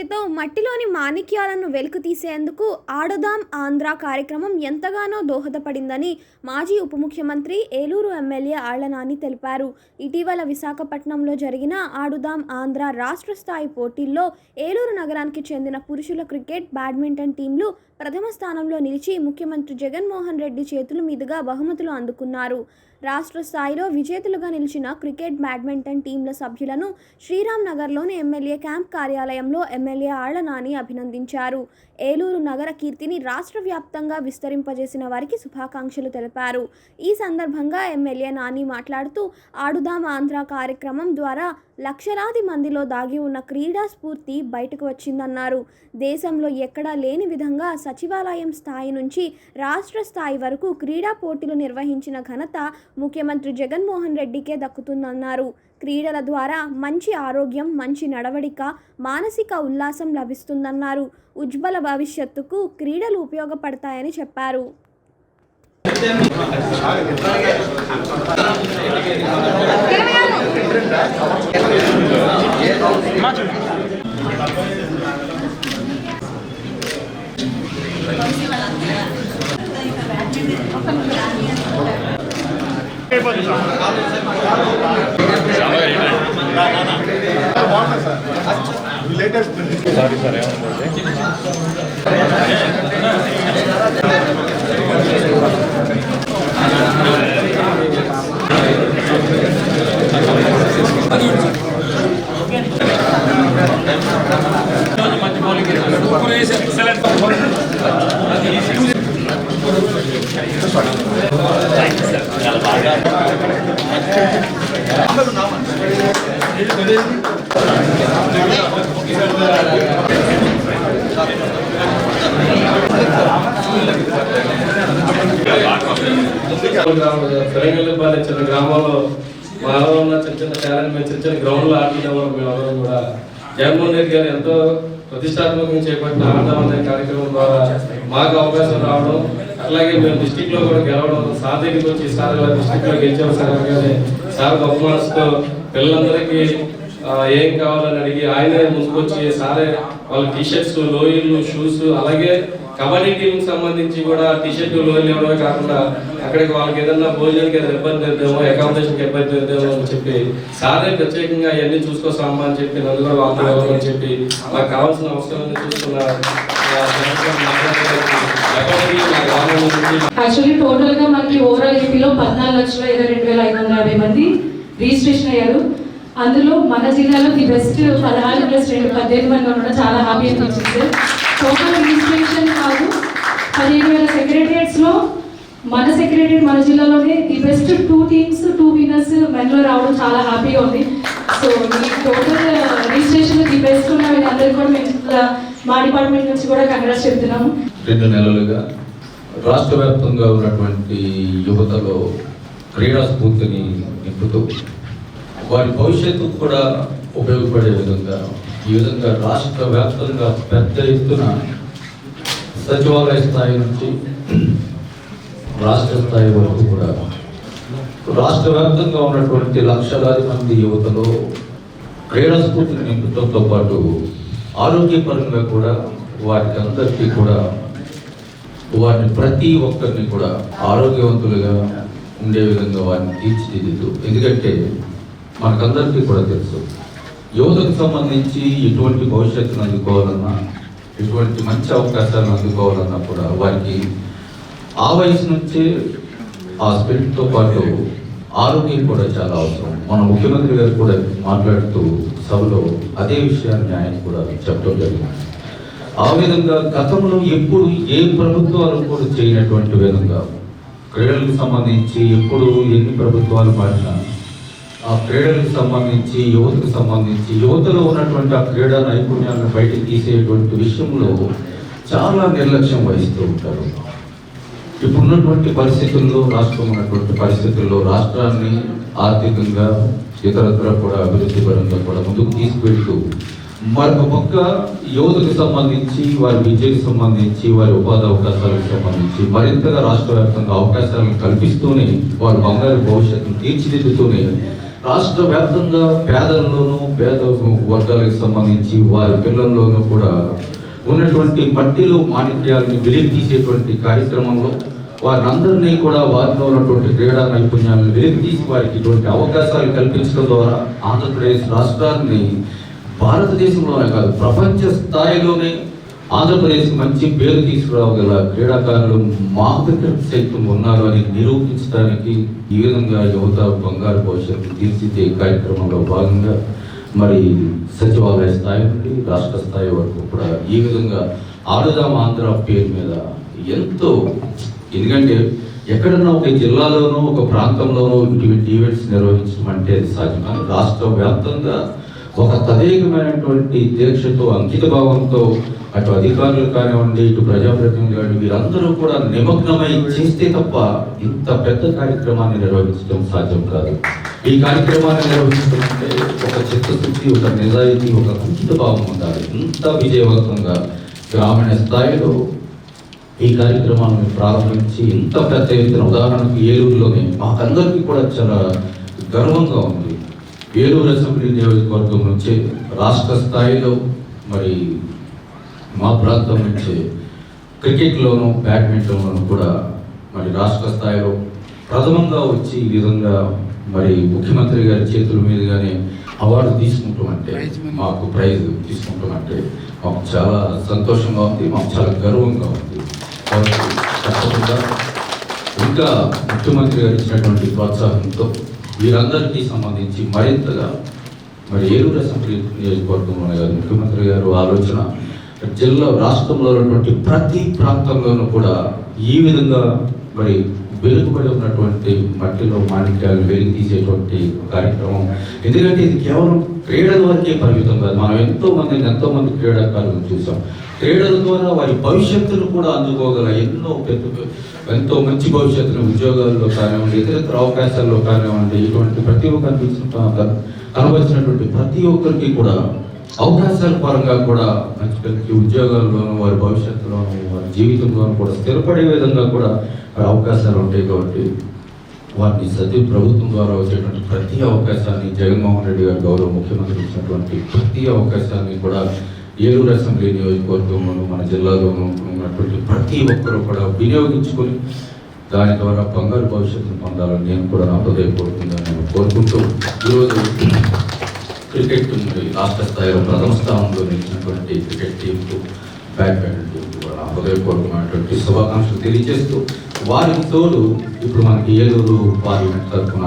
శక్తితో మట్టిలోని మాణిక్యాలను వెలుకు తీసేందుకు ఆడుదాం ఆంధ్ర కార్యక్రమం ఎంతగానో దోహదపడిందని మాజీ ఉప ముఖ్యమంత్రి ఏలూరు ఎమ్మెల్యే ఆళ్ళనాని తెలిపారు. ఇటీవల విశాఖపట్నంలో జరిగిన ఆడుదాం ఆంధ్ర రాష్ట్ర స్థాయి పోటీల్లో ఏలూరు నగరానికి చెందిన పురుషుల క్రికెట్ బ్యాడ్మింటన్ టీంలు ప్రథమ స్థానంలో నిలిచి ముఖ్యమంత్రి జగన్మోహన్ రెడ్డి చేతుల మీదుగా బహుమతులు అందుకున్నారు. రాష్ట్ర స్థాయిలో విజేతలుగా నిలిచిన క్రికెట్ బ్యాడ్మింటన్ టీంల సభ్యులను శ్రీరామ్ నగర్లోని ఎమ్మెల్యే క్యాంప్ కార్యాలయంలో ఎమ్మెల్యే ఆళ్ళనాని అభినందించారు. ఏలూరు నగర కీర్తిని రాష్ట్ర వ్యాప్తంగా విస్తరింపజేసిన వారికి శుభాకాంక్షలు తెలిపారు. ఈ సందర్భంగా ఎమ్మెల్యే నాని మాట్లాడుతూ ఆడుదాం ఆంధ్ర కార్యక్రమం ద్వారా లక్షలాది మందిలో దాగి ఉన్న క్రీడా స్ఫూర్తి బయటకు వచ్చిందన్నారు. దేశంలో ఎక్కడా లేని విధంగా సచివాలయం స్థాయి నుంచి రాష్ట్ర స్థాయి వరకు క్రీడా పోటీలు నిర్వహించిన ఘనత ముఖ్యమంత్రి జగన్మోహన్ రెడ్డికే దక్కుతుందన్నారు. క్రీడల ద్వారా మంచి ఆరోగ్యం మంచి నడవడిక మానసిక ఉల్లాసం లభిస్తుందన్నారు. ఉజ్వల భవిష్యత్తుకు క్రీడలు ఉపయోగపడతాయని చెప్పారు. సారీ సార్ ఏమనుకోండి తెలంగాణ గ్రామాల్లో గ్రామంలో మాలో ఉన్న చిన్న చిన్న టాలెంట్ మేము చిన్న చిన్న గ్రౌండ్లో ఆడుకునే వాళ్ళం మేమందరం కూడా జగన్మోహన్ రెడ్డి గారు ఎంతో ప్రతిష్టాత్మకంగా చేపట్టిన ఆడదాం అనే కార్యక్రమం ద్వారా మాకు అవకాశం రావడం అట్లాగే మేము డిస్టిక్లో కూడా గెలవడం సార్ దగ్గరికి వచ్చి సార్ డిస్టిక్లో గెలిచాం సార్ అనగానే సార్ గొప్ప మనసుతో పిల్లలందరికీ ఏం కావాలని అడిగి ఆయనే ముందుకొచ్చి సారే వాళ్ళ టీషర్ట్స్ లోయలు షూస్ అలాగే కబడ్డీ టీం సంబంధించి కూడా టీషర్ట్ లోయలు ఇవ్వడమే కాకుండా అక్కడికి వాళ్ళకి ఏదన్నా భోజనానికి ఏదైనా ఇబ్బంది అవుతామో అకామిడేషన్కి ఇబ్బంది అవుతామో అని చెప్పి సారే ప్రత్యేకంగా అవన్నీ చూసుకోసామా అని చెప్పి నన్ను కూడా వాళ్ళతో ఇవ్వాలని చెప్పి మాకు కావాల్సిన అవసరాన్ని చూసుకున్న యాక్చువల్లీ టోటల్గా మనకి ఓవరాల్ ఏపీలో పద్నాలుగు లక్షల ఇరవై రెండు వేల ఐదు వందల యాభై మంది రిజిస్ట్రేషన్ అయ్యారు. అందులో మన జిల్లాలో ది బెస్ట్ పదహారు ప్లస్ రెండు పద్దెనిమిది మంది ఉండడం చాలా హ్యాపీ అనిపించింది టోటల్ రిజిస్ట్రేషన్ కాదు. పదిహేను వేల సెక్రటరియట్స్లో మన సెక్రటరియట్ మన జిల్లాలోనే the best two teams two winners మెన్లో రావడం చాలా హ్యాపీగా ఉంది. సో ఈ టోటల్ రిజిస్ట్రేషన్ ది బెస్ట్ ఉన్న వీళ్ళందరికీ కూడా మేము మా డిపార్ట్మెంట్ నుంచి కూడా కంగ్రాట్స్ చెప్తున్నాము. రెండు నెలలుగా రాష్ట్ర వ్యాప్తంగా ఉన్నటువంటి యువతలో క్రీడా స్ఫూర్తిని నింపుతూ వారి భవిష్యత్తుకు కూడా ఉపయోగపడే విధంగా ఈ విధంగా రాష్ట్ర వ్యాప్తంగా పెద్ద ఎత్తున సచివాలయ స్థాయి నుంచి రాష్ట్ర స్థాయి వరకు కూడా రాష్ట్ర వ్యాప్తంగా ఉన్నటువంటి లక్షలాది మంది యువతలో క్రీడా స్ఫూర్తిని నింపడంతో పాటు ఆరోగ్యపరంగా కూడా వారికి అందరికీ కూడా వారిని ప్రతి ఒక్కరిని కూడా ఆరోగ్యవంతులుగా ఉండే విధంగా వారిని తీర్చిదిద్దుతూ ఎందుకంటే మనకందరికీ కూడా తెలుసు. యువతకు సంబంధించి ఎటువంటి భవిష్యత్తును అందుకోవాలన్నా ఎటువంటి మంచి అవకాశాలను అందుకోవాలన్నా కూడా వారికి ఆ వయసు నుంచే ఆ స్పిరిట్తో పాటు ఆరోగ్యం కూడా చాలా అవసరం. మన ముఖ్యమంత్రి గారు కూడా మాట్లాడుతూ సభలో అదే విషయాన్ని ఆయన కూడా చెప్పడం జరిగింది. ఆ విధంగా గతంలో ఎప్పుడు ఏ ప్రభుత్వాలు కూడా చేయనటువంటి విధంగా క్రీడలకు సంబంధించి ఎప్పుడు ఎన్ని ప్రభుత్వాలు పాడినా ఆ క్రీడలకు సంబంధించి యువతకు సంబంధించి యువతలో ఉన్నటువంటి ఆ క్రీడా నైపుణ్యాలను బయటకు తీసేటువంటి విషయంలో చాలా నిర్లక్ష్యం వహిస్తూ ఉంటారు. ఇప్పుడున్నటువంటి పరిస్థితుల్లో రాష్ట్రం ఉన్నటువంటి పరిస్థితుల్లో రాష్ట్రాన్ని ఆర్థికంగా ఇతరత్ర కూడా అభివృద్ధి పరంగా కూడా ముందుకు తీసుకెళ్తూ మరొక పక్క యువతకు సంబంధించి వారి విద్యకు సంబంధించి వారి ఉపాధి అవకాశాలకు సంబంధించి మరింతగా రాష్ట్ర వ్యాప్తంగా అవకాశాలను కల్పిస్తూనే వారి బంగారు భవిష్యత్తును తీర్చిదిద్దుతూనే రాష్ట్ర వ్యాప్తంగా పేదల్లోనూ పేద వర్గాలకు సంబంధించి వారి పిల్లల్లోనూ కూడా ఉన్నటువంటి మట్టిలో మాణిక్యాలని వెలికి తీసేటువంటి కార్యక్రమంలో వారందరినీ కూడా వారిలో ఉన్నటువంటి క్రీడా నైపుణ్యాలను వెలికి తీసి వారికి ఇటువంటి అవకాశాలు కల్పించడం ద్వారా ఆంధ్రప్రదేశ్ రాష్ట్రాన్ని భారతదేశంలోనే కాదు ప్రపంచ స్థాయిలోనే ఆంధ్రప్రదేశ్ మంచి పేరు తీసుకురాగల క్రీడాకారులు మా దగ్గర సైతం ఉన్నారు అని నిరూపించడానికి ఈ విధంగా యువత బంగారు భవిష్యత్తు తీర్చిదే కార్యక్రమంలో భాగంగా మరి సచివాలయ స్థాయి నుండి రాష్ట్ర స్థాయి వరకు కూడా ఈ విధంగా ఆడుదాం ఆంధ్ర పేరు మీద ఎంతో ఎందుకంటే ఎక్కడన్నా ఒక జిల్లాలోనూ ఒక ప్రాంతంలోనూ ఇటువంటి ఈవెంట్స్ నిర్వహించడం అంటే సాధ్యం. కానీ రాష్ట్ర వ్యాప్తంగా ఒక తదేకమైనటువంటి దీక్షతో అంకిత భావంతో అటు అధికారులు కానివ్వండి ఇటు ప్రజాప్రతినిధులు కానివ్వండి వీరందరూ కూడా నిమగ్నమై చేస్తే తప్ప ఇంత పెద్ద కార్యక్రమాన్ని నిర్వహించడం సాధ్యం కాదు. ఈ కార్యక్రమాన్ని నిర్వహించడం అంటే ఒక చిత్తశుద్ధి ఒక నిజాయితీ ఒక అంకిత భావం ఉండాలి. ఇంత విజయవంతంగా గ్రామీణ స్థాయిలో ఈ కార్యక్రమాన్ని ప్రారంభించి ఇంత పెద్ద ఎత్తున ఉదాహరణకు ఏలూరులోనే మాకందరికీ కూడా చాలా గర్వంగా ఉంది. ఏలూరు అసెంబ్లీ నియోజకవర్గం నుంచి రాష్ట్ర స్థాయిలో మరి మా ప్రాంతం నుంచి క్రికెట్లోను బ్యాడ్మింటన్లోను కూడా మరి రాష్ట్ర స్థాయిలో ప్రథమంగా వచ్చి ఈ విధంగా మరి ముఖ్యమంత్రి గారి చేతుల మీదుగానే అవార్డు తీసుకుంటామంటే మాకు ప్రైజ్ తీసుకుంటామంటే మాకు చాలా సంతోషంగా ఉంది మాకు చాలా గర్వంగా ఉంది. తప్పకుండా ఇంకా ముఖ్యమంత్రి గారు ఇచ్చినటువంటి ప్రోత్సాహంతో వీరందరికీ సంబంధించి మరింతగా మరి ఏలూరు అసెంబ్లీ నియోజకవర్గంలోనే కాదు ముఖ్యమంత్రి గారు ఆలోచన జిల్లా రాష్ట్రంలో ఉన్నటువంటి ప్రతి ప్రాంతంలోనూ కూడా ఈ విధంగా మరి వెలుగుబడి ఉన్నటువంటి మట్టిలో మాణిక్యాలు వెలికి తీసేటువంటి కార్యక్రమం. ఎందుకంటే ఇది కేవలం క్రీడల వరకే పరిమితం కాదు. మనం ఎంతో మందిని ఎంతో మంది క్రీడాకారులను చూసాం. క్రీడల ద్వారా వారి భవిష్యత్తును కూడా అందుకోగల ఎన్నో పెద్ద ఎంతో మంచి భవిష్యత్తును ఉద్యోగాల్లో కానివ్వండి ఇతరత్ర అవకాశాల్లో కానివ్వండి ఇటువంటి ప్రతి ఒక్క కనబరిచినటువంటి ప్రతి ఒక్కరికి కూడా అవకాశాల పరంగా కూడా మంచి మంచి ఉద్యోగాల్లోనూ వారి భవిష్యత్తులోనూ వారి జీవితంలోనూ కూడా స్థిరపడే విధంగా కూడా అవకాశాలు ఉంటాయి కాబట్టి వారిని సతి ప్రభుత్వం ద్వారా వచ్చేటువంటి ప్రతి అవకాశాన్ని జగన్మోహన్ రెడ్డి గారు గౌరవ ముఖ్యమంత్రి ఇచ్చినటువంటి ప్రతి అవకాశాన్ని కూడా ఏలూరు అసెంబ్లీ నియోజకవర్గంలోనూ మన జిల్లాలోనూ ఉన్నటువంటి ప్రతి ఒక్కరూ కూడా వినియోగించుకొని దాని ద్వారా బంగారు భవిష్యత్తును పొందాలని నేను కూడా నా హృదయపూర్వకంగా నేను కోరుకుంటూ ఈరోజు క్రికెట్ మరి రాష్ట్ర స్థాయిలో ప్రథమ స్థానంలో నిలిచినటువంటి క్రికెట్ టీంకు బ్యాడ్మింటన్ నా హృదయపూర్వకమైనటువంటి శుభాకాంక్షలు తెలియజేస్తూ వారికి తోడు ఇప్పుడు మనకి ఏలూరు పార్లమెంట్ తరఫున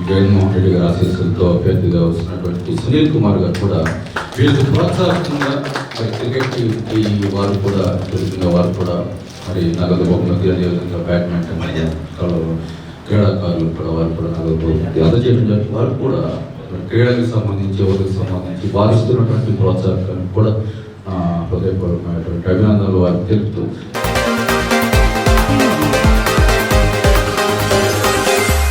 జగన్మోహన్ రెడ్డి గారి ఆశీస్సులతో అభ్యర్థిగా వస్తున్నటువంటి సునీల్ కుమార్ గారు కూడా వీళ్ళకి ప్రోత్సాహంగా మరి క్రికెట్ టీంకి వారు కూడా తెలుగుగా వారు కూడా మరి నగదు బహుమతి అదేవిధంగా బ్యాడ్మింటన్ క్రీడాకారులు కూడా వారు కూడా నగదు బహుమతి అందజేయడం జరిగింది వారు కూడా క్రీడలకు సంబంధించి యువతకు సంబంధించి వారిస్తున్నటువంటి ప్రోత్సాహాన్ని కూడా హృదయపూర్వకమైనటువంటి అభినందనలు వారికి తెలుపుతూ